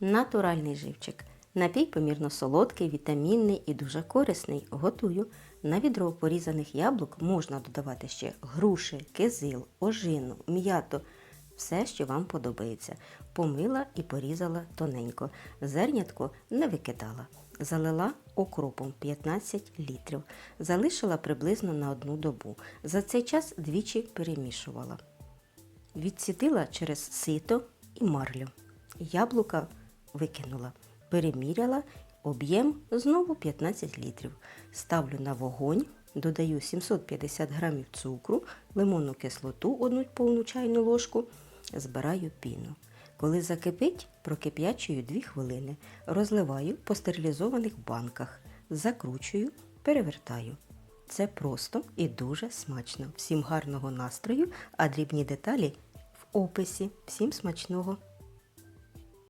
Натуральний живчик. Напій помірно солодкий, вітамінний і дуже корисний. Готую. На відро порізаних яблук можна додавати ще груші, кизил, ожину, м'яту. Все, що вам подобається. Помила і порізала тоненько. Зернятко не викидала. Залила окропом 15 літрів. Залишила приблизно на одну добу. За цей час двічі перемішувала. Відсітила через сито і марлю. Яблука викинула, переміряла, об'єм знову 15 літрів. Ставлю на вогонь, додаю 750 грамів цукру, лимонну кислоту, одну повну чайну ложку, збираю піну. Коли закипить, прокип'ячую 2 хвилини, розливаю по стерилізованих банках, закручую, перевертаю. Це просто і дуже смачно. Всім гарного настрою, а дрібні деталі в описі. Всім смачного!